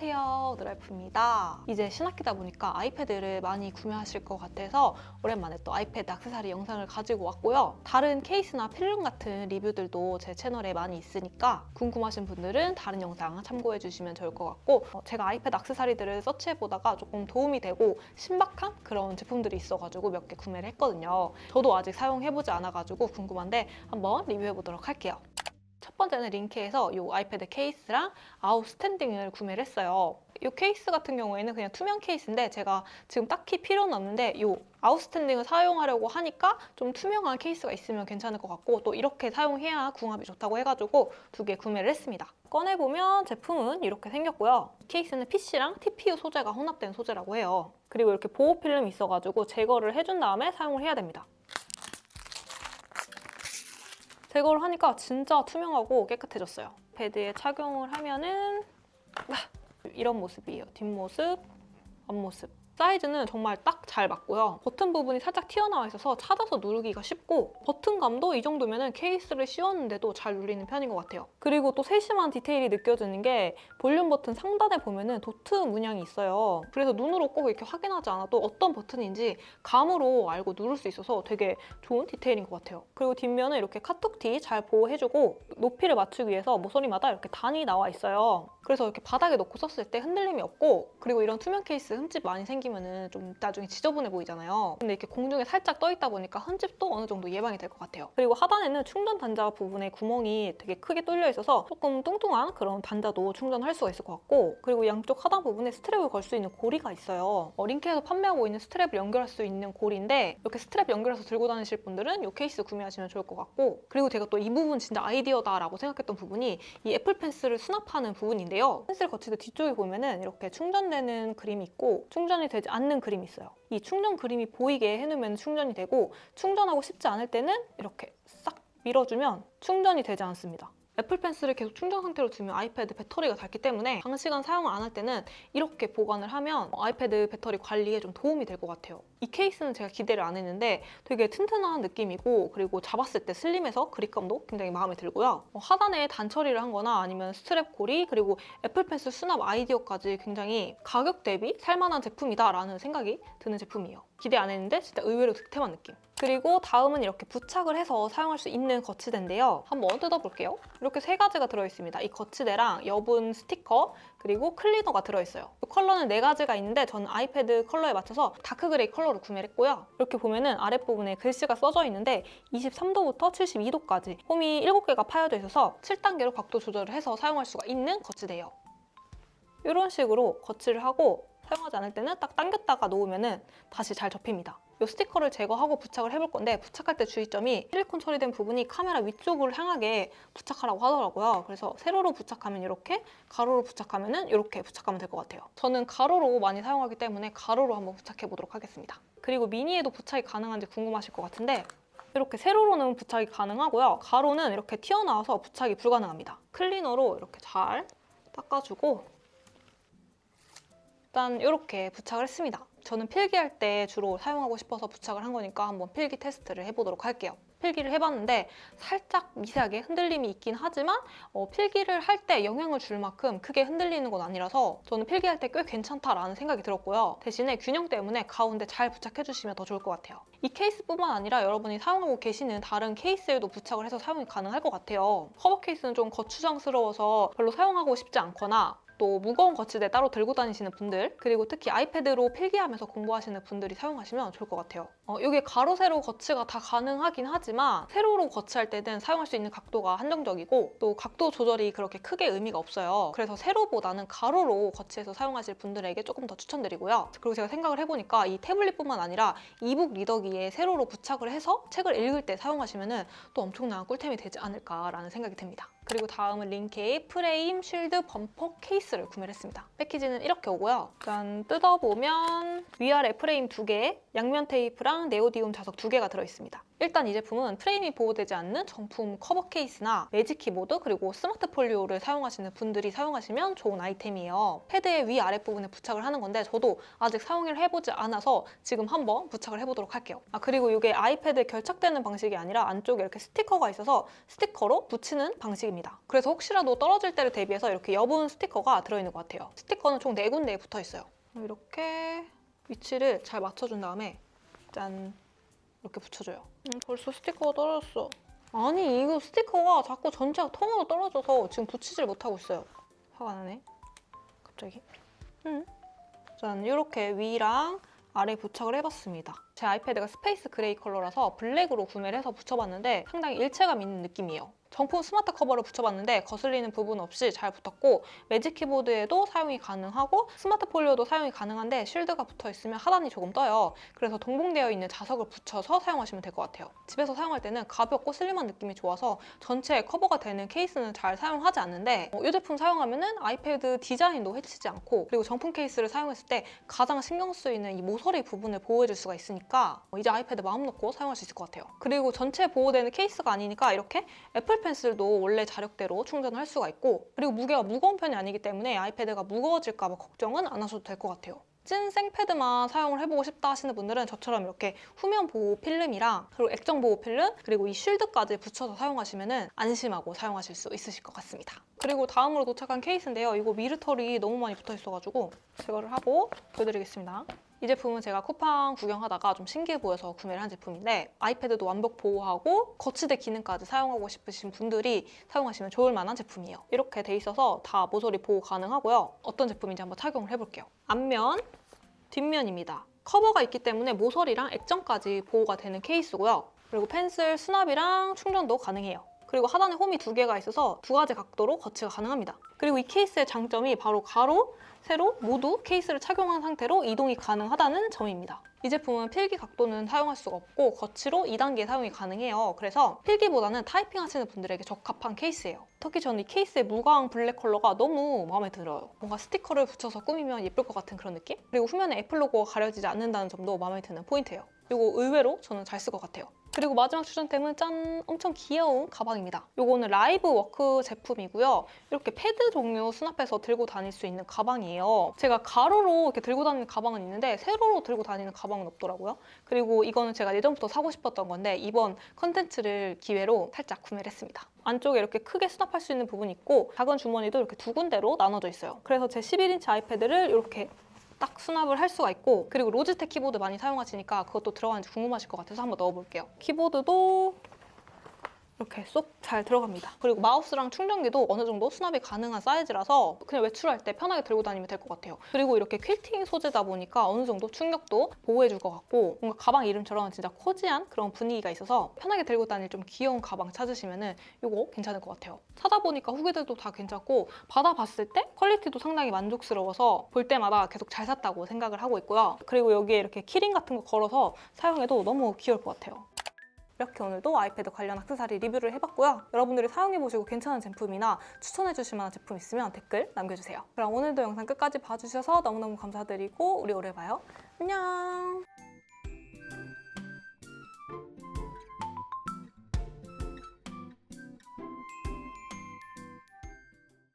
안녕하세요 드라이프입니다. 이제 신학기다 보니까 아이패드를 많이 구매하실 것 같아서 오랜만에 또 아이패드 액세서리 영상을 가지고 왔고요. 다른 케이스나 필름 같은 리뷰들도 제 채널에 많이 있으니까 궁금하신 분들은 다른 영상 참고해 주시면 좋을 것 같고 어, 제가 아이패드 액세서리들을 서치해 보다가 조금 도움이 되고 신박한 그런 제품들이 있어가지고 몇 개 구매를 했거든요. 저도 아직 사용해보지 않아가지고 궁금한데 한번 리뷰해 보도록 할게요 첫 번째는 링크에서 이 아이패드 케이스랑 아웃 스탠딩을 구매를 했어요. 이 케이스 같은 경우에는 그냥 투명 케이스인데 제가 지금 딱히 필요는 없는데 이 아웃 스탠딩을 사용하려고 하니까 좀 투명한 케이스가 있으면 괜찮을 것 같고 또 이렇게 사용해야 궁합이 좋다고 해가지고 두 개 구매를 했습니다. 꺼내보면 제품은 이렇게 생겼고요. 이 케이스는 PC랑 TPU 소재가 혼합된 소재라고 해요. 그리고 이렇게 보호 필름이 있어가지고 제거를 해준 다음에 사용을 해야 됩니다. 제거를 하니까 진짜 투명하고 깨끗해졌어요. 패드에 착용을 하면은 아, 이런 모습이에요. 뒷모습, 앞모습. 사이즈는 정말 딱 잘 맞고요. 버튼 부분이 살짝 튀어나와 있어서 찾아서 누르기가 쉽고 버튼감도 이 정도면 케이스를 씌웠는데도 잘 눌리는 편인 것 같아요. 그리고 또 세심한 디테일이 느껴지는 게 볼륨 버튼 상단에 보면은 도트 문양이 있어요. 그래서 눈으로 꼭 이렇게 확인하지 않아도 어떤 버튼인지 감으로 알고 누를 수 있어서 되게 좋은 디테일인 것 같아요. 그리고 뒷면은 이렇게 카툭티 잘 보호해주고 높이를 맞추기 위해서 모서리마다 이렇게 단이 나와 있어요. 그래서 이렇게 바닥에 놓고 썼을 때 흔들림이 없고 그리고 이런 투명 케이스 흠집 많이 생기 면은 좀 나중에 지저분해 보이잖아요. 근데 이렇게 공중에 살짝 떠 있다 보니까 흠집도 어느 정도 예방이 될 것 같아요. 그리고 하단에는 충전 단자 부분에 구멍이 되게 크게 뚫려 있어서 조금 뚱뚱한 그런 단자도 충전할 수가 있을 것 같고 그리고 양쪽 하단 부분에 스트랩을 걸 수 있는 고리가 있어요. 어, 링크에서 판매하고 있는 스트랩을 연결할 수 있는 고리인데 이렇게 스트랩 연결해서 들고 다니실 분들은 이 케이스 구매하시면 좋을 것 같고 그리고 제가 또 이 부분 진짜 아이디어다라고 생각했던 부분이 이 애플 펜슬을 수납하는 부분인데요. 펜슬 거치대 뒤쪽에 보면은 이렇게 충전되는 그림이 있고 충전이 되지 않는 그림이 있어요. 이 충전 그림이 보이게 해놓으면 충전이 되고 충전하고 싶지 않을 때는 이렇게 싹 밀어주면 충전이 되지 않습니다. 애플 펜슬을 계속 충전 상태로 두면 아이패드 배터리가 닳기 때문에 장시간 사용을 안 할 때는 이렇게 보관을 하면 아이패드 배터리 관리에 좀 도움이 될 것 같아요. 이 케이스는 제가 기대를 안 했는데 되게 튼튼한 느낌이고 그리고 잡았을 때 슬림해서 그립감도 굉장히 마음에 들고요. 어, 하단에 단처리를 한 거나 아니면 스트랩 고리 그리고 애플 펜슬 수납 아이디어까지 굉장히 가격 대비 살만한 제품이다라는 생각이 드는 제품이에요. 기대 안 했는데 진짜 의외로 득템한 느낌. 그리고 다음은 이렇게 부착을 해서 사용할 수 있는 거치대인데요. 한번 뜯어볼게요. 이렇게 세 가지가 들어있습니다. 이 거치대랑 여분 스티커 그리고 클리너가 들어있어요. 이 컬러는 네 가지가 있는데 저는 아이패드 컬러에 맞춰서 다크 그레이 컬러로 구매를 했고요. 이렇게 보면은 아랫부분에 글씨가 써져 있는데 23도부터 72도까지 홈이 7개가 파여져 있어서 7단계로 각도 조절을 해서 사용할 수가 있는 거치대예요. 이런 식으로 거치를 하고 사용하지 않을 때는 딱 당겼다가 놓으면 다시 잘 접힙니다. 이 스티커를 제거하고 부착을 해볼 건데 부착할 때 주의점이 실리콘 처리된 부분이 카메라 위쪽을 향하게 부착하라고 하더라고요. 그래서 세로로 부착하면 이렇게, 가로로 부착하면 이렇게 부착하면 될 것 같아요. 저는 가로로 많이 사용하기 때문에 가로로 한번 부착해 보도록 하겠습니다. 그리고 미니에도 부착이 가능한지 궁금하실 것 같은데 이렇게 세로로는 부착이 가능하고요. 가로는 이렇게 튀어나와서 부착이 불가능합니다. 클리너로 이렇게 잘 닦아주고 일단 이렇게 부착을 했습니다. 저는 필기할 때 주로 사용하고 싶어서 부착을 한 거니까 한번 필기 테스트를 해보도록 할게요. 필기를 해봤는데 살짝 미세하게 흔들림이 있긴 하지만 어, 필기를 할 때 영향을 줄 만큼 크게 흔들리는 건 아니라서 저는 필기할 때 꽤 괜찮다라는 생각이 들었고요. 대신에 균형 때문에 가운데 잘 부착해주시면 더 좋을 것 같아요. 이 케이스뿐만 아니라 여러분이 사용하고 계시는 다른 케이스에도 부착을 해서 사용이 가능할 것 같아요. 커버 케이스는 좀 거추장스러워서 별로 사용하고 싶지 않거나 또 무거운 거치대 따로 들고 다니시는 분들 그리고 특히 아이패드로 필기하면서 공부하시는 분들이 사용하시면 좋을 것 같아요. 어, 이게 가로 세로 거치가 다 가능하긴 하지만 세로로 거치할 때는 사용할 수 있는 각도가 한정적이고 또 각도 조절이 그렇게 크게 의미가 없어요. 그래서 세로보다는 가로로 거치해서 사용하실 분들에게 조금 더 추천드리고요. 그리고 제가 생각을 해보니까 이 태블릿뿐만 아니라 이북 리더기에 세로로 부착을 해서 책을 읽을 때 사용하시면 또 엄청난 꿀템이 되지 않을까라는 생각이 듭니다. 그리고 다음은 링케이 프레임 쉴드 범퍼 케이스를 구매를 했습니다. 패키지는 이렇게 오고요. 짠 뜯어보면 위아래 프레임 두 개, 양면 테이프랑 자석이랑 네오디움 자석 두 개가 들어있습니다. 일단 이 제품은 프레임이 보호되지 않는 정품 커버 케이스나 매직 키보드 그리고 스마트 폴리오를 사용하시는 분들이 사용하시면 좋은 아이템이에요. 패드의 위 아랫부분에 부착을 하는 건데 저도 아직 사용을 해보지 않아서 지금 한번 부착을 해보도록 할게요. 아 그리고 이게 아이패드에 결착되는 방식이 아니라 안쪽에 이렇게 스티커가 있어서 스티커로 붙이는 방식입니다. 그래서 혹시라도 떨어질 때를 대비해서 이렇게 여분 스티커가 들어있는 것 같아요. 스티커는 총네 군데에 붙어 있어요. 이렇게 위치를 잘 맞춰준 다음에 짠 이렇게 붙여줘요. 음, 벌써 스티커가 떨어졌어. 아니 이거 스티커가 자꾸 전체가 통으로 떨어져서 지금 붙이질 못하고 있어요. 화가 나네. 갑자기. 음. 짠 이렇게 위랑 아래 부착을 해봤습니다. 제 아이패드가 스페이스 그레이 컬러라서 블랙으로 구매를 해서 붙여봤는데 상당히 일체감 있는 느낌이에요. 정품 스마트 커버를 붙여봤는데 거슬리는 부분 없이 잘 붙었고 매직 키보드에도 사용이 가능하고 스마트 폴리오도 사용이 가능한데 쉴드가 붙어 있으면 하단이 조금 떠요. 그래서 동봉되어 있는 자석을 붙여서 사용하시면 될 것 같아요. 집에서 사용할 때는 가볍고 슬림한 느낌이 좋아서 전체 커버가 되는 케이스는 잘 사용하지 않는데 어, 이 제품 사용하면 은 아이패드 디자인도 해치지 않고 그리고 정품 케이스를 사용했을 때 가장 신경 쓰이는 이 모서리 부분을 보호해줄 수가 있으니까 어, 이제 아이패드 마음 놓고 사용할 수 있을 것 같아요. 그리고 전체 보호되는 케이스가 아니니까 이렇게 애플 펜슬도 원래 자력대로 충전을 할 수가 있고 그리고 무게가 무거운 편이 아니기 때문에 아이패드가 무거워질까 봐 걱정은 안 하셔도 될 것 같아요. 찐 생패드만 사용을 해보고 싶다 하시는 분들은 저처럼 이렇게 후면 보호 필름이랑 그리고 액정 보호 필름 그리고 이 쉴드까지 붙여서 사용하시면 안심하고 사용하실 수 있으실 것 같습니다. 그리고 다음으로 도착한 케이스인데요. 이거 미르털이 너무 많이 붙어 있어가지고 제거를 하고 보여드리겠습니다. 이 제품은 제가 쿠팡 구경하다가 좀 신기해 보여서 구매를 한 제품인데 아이패드도 완벽 보호하고 거치대 기능까지 사용하고 싶으신 분들이 사용하시면 좋을 만한 제품이에요. 이렇게 돼 있어서 다 모서리 보호 가능하고요. 어떤 제품인지 한번 착용을 해볼게요. 앞면, 뒷면입니다. 커버가 있기 때문에 모서리랑 액정까지 보호가 되는 케이스고요. 그리고 펜슬 수납이랑 충전도 가능해요. 그리고 하단에 홈이 두 개가 있어서 두 가지 각도로 거치가 가능합니다. 그리고 이 케이스의 장점이 바로 가로, 세로 모두 케이스를 착용한 상태로 이동이 가능하다는 점입니다. 이 제품은 필기 각도는 사용할 수가 없고 거치로 2단계 사용이 가능해요. 그래서 필기보다는 타이핑 하시는 분들에게 적합한 케이스예요. 특히 저는 이 케이스의 무광 블랙 컬러가 너무 마음에 들어요. 뭔가 스티커를 붙여서 꾸미면 예쁠 것 같은 그런 느낌? 그리고 후면에 애플 로고가 가려지지 않는다는 점도 마음에 드는 포인트예요. 이거 의외로 저는 잘 쓸 것 같아요. 그리고 마지막 추천템은 짠! 엄청 귀여운 가방입니다. 이거는 라이브 워크 제품이고요. 이렇게 패드 종류 수납해서 들고 다닐 수 있는 가방이에요. 제가 가로로 이렇게 들고 다니는 가방은 있는데 세로로 들고 다니는 가방은 없더라고요. 그리고 이거는 제가 예전부터 사고 싶었던 건데 이번 컨텐츠를 기회로 살짝 구매를 했습니다. 안쪽에 이렇게 크게 수납할 수 있는 부분이 있고 작은 주머니도 이렇게 두 군데로 나눠져 있어요. 그래서 제 11인치 아이패드를 이렇게 딱 수납을 할 수가 있고 그리고 로지텍 키보드 많이 사용하시니까 그것도 들어가는지 궁금하실 것 같아서 한번 넣어볼게요. 키보드도 이렇게 쏙 잘 들어갑니다. 그리고 마우스랑 충전기도 어느 정도 수납이 가능한 사이즈라서 그냥 외출할 때 편하게 들고 다니면 될 것 같아요. 그리고 이렇게 퀼팅 소재다 보니까 어느 정도 충격도 보호해줄 것 같고 뭔가 가방 이름처럼 진짜 코지한 그런 분위기가 있어서 편하게 들고 다닐 좀 귀여운 가방 찾으시면은 이거 괜찮을 것 같아요. 찾아보니까 후기들도 다 괜찮고 받아봤을 때 퀄리티도 상당히 만족스러워서 볼 때마다 계속 잘 샀다고 생각을 하고 있고요. 그리고 여기에 이렇게 키링 같은 거 걸어서 사용해도 너무 귀여울 것 같아요. 이렇게 오늘도 아이패드 관련 액세서리 리뷰를 해봤고요. 여러분들이 사용해보시고 괜찮은 제품이나 추천해주실 만한 제품 있으면 댓글 남겨주세요. 그럼 오늘도 영상 끝까지 봐주셔서 너무너무 감사드리고 우리 오래 봐요. 안녕!